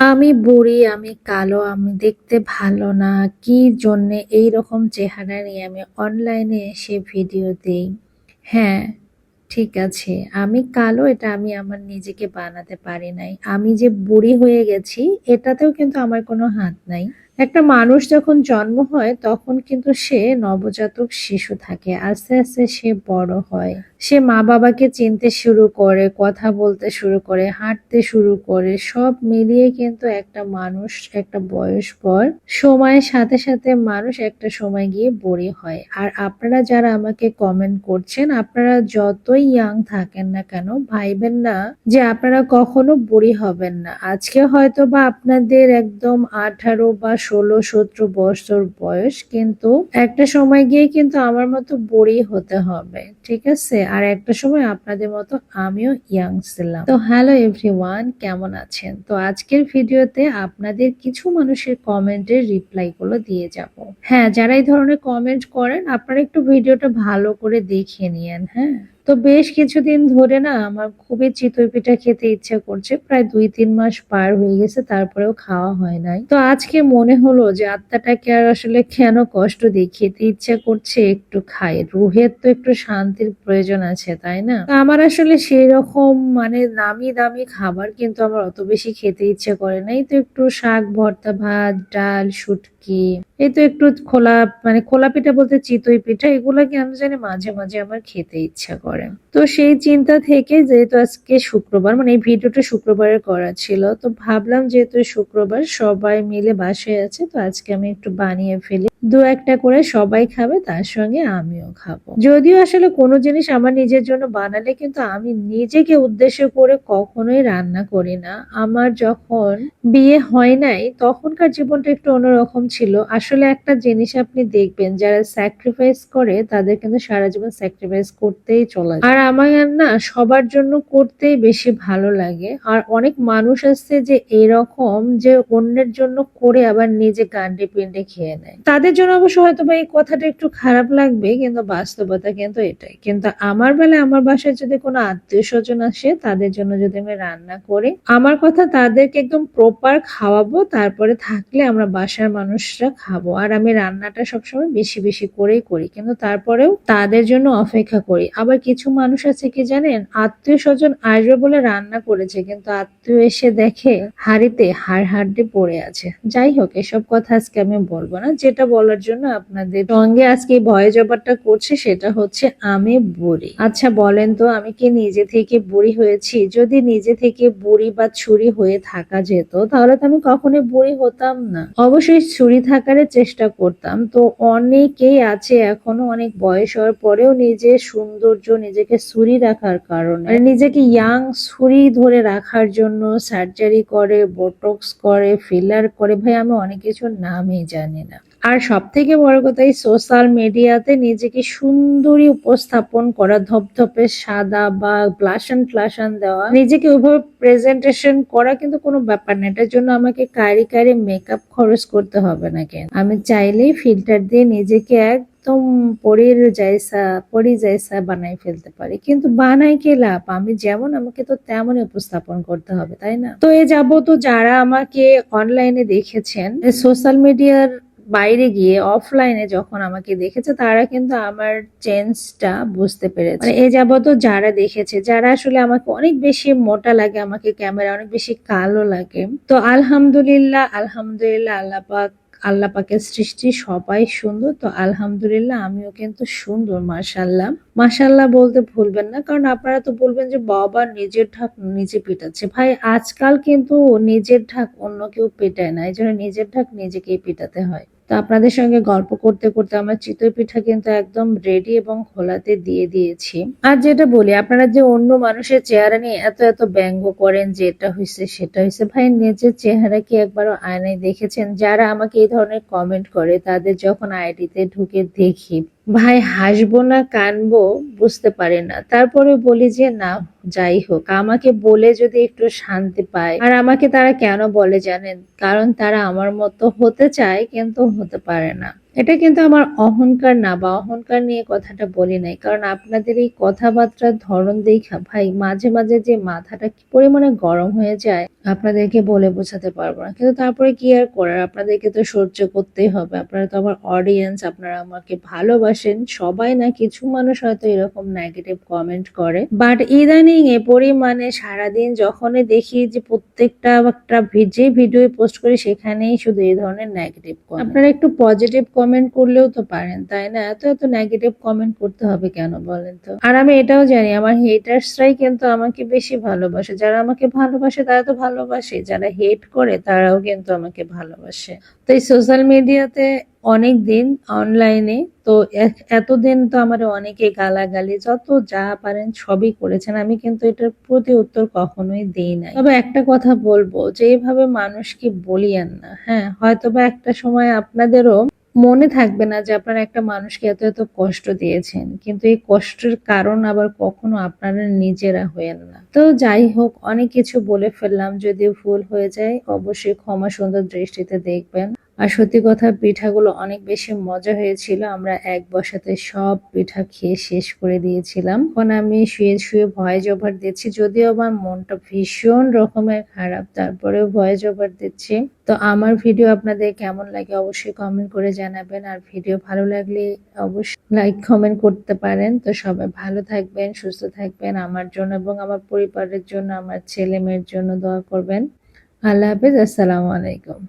আমি বুড়ি, আমি কালো, আমি দেখতে ভালো না, কি জন্যে এইরকম চেহারা নিয়ে আমি অনলাইনে এসে ভিডিও দেই? হ্যাঁ, ঠিক আছে। আমি কালো এটা আমি আমার নিজেকে বানাতে পারি নাই। আমি যে বুড়ি হয়ে গেছি এটাতেও কিন্তু আমার কোনো হাত নাই। একটা মানুষ যখন জন্ম হয় তখন কিন্তু সে নবজাতক শিশু থাকে। আস্তে, আস্তে সে বড় হয়। সে মা-বাবাকে চিনতে শুরু করে, কথা বলতে শুরু করে, হাঁটতে শুরু করে। সব মিলিয়ে কিন্তু একটা মানুষ একটা বয়স পর সময়ের সাথে, সাথে মানুষ একটা সময় গিয়ে বুড়ি হয়। আর আপনারা যারা আমাকে কমেন্ট করছেন আপনারা যতই ইয়াং থাকেন না কেন ভাইবেন না যে আপনারা কখনো বুড়ি হবেন না। আজকে হয়তো বা আপনাদের একদম আঠারো বা ষোলো সতেরো বছর বয়স কিন্তু একটা সময় গিয়ে কিন্তু আমার মতো বুড়ি হতে হবে। ঠিক আছে? আর একটা সময় আপনাদের মতো আমিও ইয়াং ছিলাম। তো হ্যালো এভরিওয়ান কেমন আছেন? তো আজকের ভিডিওতে আপনাদের কিছু মানুষের কমেন্টের রিপ্লাই গুলো দিয়ে যাব। হ্যাঁ যারা এই ধরনের কমেন্ট করেন, আপনারা একটু ভিডিওটা ভালো করে দেখে নিয়েন হ্যাঁ? তো বেশ কিছুদিন ধরে না আমার খুবই চিতই পিঠা খেতে ইচ্ছা করছে। প্রায় দুই, তিন মাস পার হয়ে গেছে, তারপরেও খাওয়া হয় নাই। তো আজকে মনে হলো যে আত্মাটাকে আর আসলে কেন কষ্ট দিয়ে খেতে ইচ্ছা করছে একটু খাই। রুহের তো একটু শান্তির প্রয়োজন আছে, তাই না? আমার আসলে সেই রকম মানে নামি দামি খাবার কিন্তু আমার অত বেশি খেতে ইচ্ছে করে নাই। তো একটু শাক, ভর্তা, ভাত, ডাল, শুটকি এই তো একটু খোলা মানে খোলা পিঠা বলতে চিতই পিঠা, এগুলো আমি জানি মাঝে মাঝে আমার খেতে ইচ্ছা করে। তো সেই চিন্তা থেকে যেহেতু আজকে শুক্রবার মানে এই ভিডিওটা শুক্রবারে করা ছিল, তো ভাবলাম যেহেতু শুক্রবার সবাই মিলে বাসায় আছে, তো আজকে আমি একটু বানিয়ে ফেলি। দু একটা করে সবাই খাবে, তার সঙ্গে আমিও খাব। যদিও আসলে কোনো জিনিস আমার নিজের জন্য বানালে কিন্তু আমি নিজেকে উদ্দেশ্য করে কখনোই রান্না করি না। আমার যখন বিয়ে হয় নাই, তখনকার জীবনটা একটু অন্যরকম ছিল। আসলে একটা জিনিস আপনি দেখবেন, যারা স্যাক্রিফাইস করে, তাদের কিন্তু সারা জীবন স্যাক্রিফাইস করতেই চলে আর আমার না, সবার জন্য করতেই বেশি ভালো লাগে। আর অনেক মানুষ আছে যে এরকম যে অন্যের জন্য করে আবার নিজে গান্ডে পিন্ডে খেয়ে নেয়। তাদের তাদের জন্য অবশ্য হয়তো বা এই কথাটা একটু খারাপ লাগবে, কিন্তু বাস্তবতা কিন্তু এটাই। কিন্তু আমার বেলায় আমার বাসায় যদি কোনো আত্মীয় স্বজন আসে, তাদের জন্য যদি আমি রান্না করি, আমার কথা তাদেরকে একদম প্রপার খাওয়াবো, তারপরে থাকলে আমরা বাসার মানুষরা খাব। আর আমি রান্নাটা সবসময় বেশি বেশি করেই করি, কিন্তু তারপরেও তাদের জন্য অপেক্ষা করি। আবার কিছু মানুষ আছে কি জানেন? আত্মীয় স্বজন আসবে বলে রান্না করেছে, কিন্তু আত্মীয় এসে দেখে হাড়িতে হাড় হাড্ডি পড়ে আছে। যাই হোক, এসব কথা আজকে আমি বলব না। যেটা বলার জন্য আপনাদের সঙ্গে আজকে ভয় জবারটা করছে, সেটা হচ্ছে আমি বুড়ি। আচ্ছা বলেন তো, আমি কি নিজে থেকে বুড়ি হয়েছি? যদি নিজে থেকে বুড়ি বা ছুরি হয়ে থাকা যেত, তাহলে তো আমি কখনোই বুড়ি হতাম না। অবশ্যই ছুরি থাকার চেষ্টা করতাম। তো অনেকেই আছে এখনও, অনেক বয়স হওয়ার পরেও নিজের সৌন্দর্য, নিজেকে ছুরি রাখার কারণে। মানে নিজেকে ইয়াং ছুরি ধরে রাখার জন্য সার্জারি করে বোটক্স করে ফিলার করে, ভাই, আমি অনেক কিছুর নামই জানি না। আর সব থেকে বড় কথা, এই সোশ্যাল মিডিয়াতে নিজেকে সুন্দরী উপস্থাপন করা, ধপধপে সাদা বা ব্লাশন ফ্লাশন দেওয়া, নিজেকে ওইভাবে প্রেজেন্টেশন করা কিন্তু কোনো ব্যাপার না। এটার জন্য আমাকে কারি কারি মেকআপ খরচ করতে হবে না কেন? আমি চাইলেই ফিল্টার দিয়ে নিজেকে এক একদম পরীর জায়সা, পরি জায়সা বানাই ফেলতে পারি। কিন্তু বানাই কে লাভ? আমি যেমন, আমাকে তো তেমনই উপস্থাপন করতে হবে, তাই না? তো এ যাব তো যারা আমাকে অনলাইনে দেখেছেন সোশ্যাল মিডিয়ার বাইরে গিয়ে অফলাইনে যখন আমাকে দেখেছে, তারা কিন্তু আমার চেঞ্জটা বুঝতে পেরেছে। মানে এ যাবত যারা দেখেছে, যারা আসলে আমাকে অনেক বেশি মোটা লাগে, আমাকে ক্যামেরা অনেক বেশি কালো লাগে। তো আলহামদুলিল্লাহ আলহামদুলিল্লাহ আল্লাহ পাক, আল্লাহ পাকের সৃষ্টি সবাই সুন্দর। তো আলহামদুলিল্লাহ আমিও কিন্তু সুন্দর মাসাল্লাহ মাসাল্লাহ বলতে ভুলবেন না, কারণ আপনারা তো বলবেন যে বাবা নিজের ঢাক নিজে পিটাচ্ছে। ভাই, আজকাল কিন্তু নিজের ঢাক অন্য কেউ পেটায় না এই জন্য নিজের ঢাক নিজেকেই পিটাতে হয়। তো আপনাদের সঙ্গে গল্প করতে করতে আমার চিতই পিঠা কিন্তু একদম রেডি এবং খোলাতে দিয়ে দিয়েছি। আর যেটা বলি, আপনারা যে অন্য মানুষের চেহারা নিয়ে এত এত ব্যঙ্গ করেন যে এটা হয়েছে সেটা হয়েছে ভাই নিজের চেহারা কি একবারও আয়নায় দেখেছেন? যারা আমাকে এই ধরনের কমেন্ট করে, তাদের যখন আইডিতে ঢুকে দেখি ভাই, হাসবো না, কানবো, বুঝতে পারে না। তারপরে বলি যে, না, যাই হোক, আমাকে বলে যদি একটু শান্তি পায়। আর আমাকে তারা কেন বলে জানেন? কারণ তারা আমার মতো হতে চায়, কিন্তু হতে পারে না। এটা কিন্তু আমার অহংকার না বা অহংকার নিয়ে কথাটা বলি নাই, কারণ আপনাদের এই কথাবার্তার ধরন দেখা ভাই মাঝে মাঝে যে মাথাটা কি পরিমাণে গরম হয়ে যায় আপনাদেরকে বলে বোঝাতে পারব না। কিন্তু তারপরে কি আর করার? আপনাদেরকে তো সহ্য করতেই হবে। আপনারা তো আমার অডিয়েন্স আপনারা আমাকে ভালোবাসেন। সবাই না কিছু মানুষ হয়তো এরকম নেগেটিভ কমেন্ট করে। বাট ইদানিং এ পরিমাণে সারাদিন যখনই দেখি যে প্রত্যেকটা একটা যে ভিডিও পোস্ট করি, সেখানেই শুধু এই ধরনের নেগেটিভ আপনারা একটু পজিটিভ কমেন্ট করলেও তো পারেন, তাই না? এত এত নেগেটিভ কমেন্ট করতে হবে কেন বলেন তো? আর আমি এটাও জানি, আমার হেটার্সরাই কিন্তু আমাকে বেশি ভালোবাসে। যারা আমাকে ভালোবাসে, তারা তো ভালোবাসে। যারা হেট করে, তারাও কিন্তু আমাকে ভালোবাসে। তো এই সোশ্যাল মিডিয়াতে অনেক দিন অনলাইনে তো এতদিন তো আমার অনেকে গালাগালি, যত যা পারেন সবই করেছেন। আমি কিন্তু এটার প্রতি উত্তর কখনোই দিই নাই। তবে একটা কথা বলব যে এইভাবে মানুষকে বলিয়েন না হ্যাঁ? হয়তোবা একটা সময় আপনাদেরও মনে থাকবে না যে আপনারা একটা মানুষকে এত এত কষ্ট দিয়েছেন। কিন্তু এই কষ্টের কারণ আবার কখনো আপনারা নিজেরা হয়েন না। তো যাই হোক, অনেক কিছু বলে ফেললাম। যদিও ভুল হয়ে যায়, অবশ্যই ক্ষমা সুন্দর দৃষ্টিতে দেখবেন। আর সত্যি কথা, পিঠাগুলো অনেক বেশি মজা হয়েছিল। আমরা এক বসাতে সব পিঠা খেয়ে শেষ করে দিয়েছিলাম। এখন আমি শুয়ে শুয়ে ভয়েস ওভার দিচ্ছি। যদিও আমার মনটা ভীষণ রকমের খারাপ, তারপরেও ভয়েস ওভার দিচ্ছি। তো আমার ভিডিও আপনাদের কেমন লাগে অবশ্যই কমেন্ট করে জানাবেন। আর ভিডিও ভালো লাগলে অবশ্যই লাইক কমেন্ট করতে পারেন। তো সবাই ভালো থাকবেন, সুস্থ থাকবেন। আমার জন্য এবং আমার পরিবারের জন্য, আমার ছেলে মেয়ের জন্য দোয়া করবেন। আল্লাহ হাফিজ, আসসালামু আলাইকুম।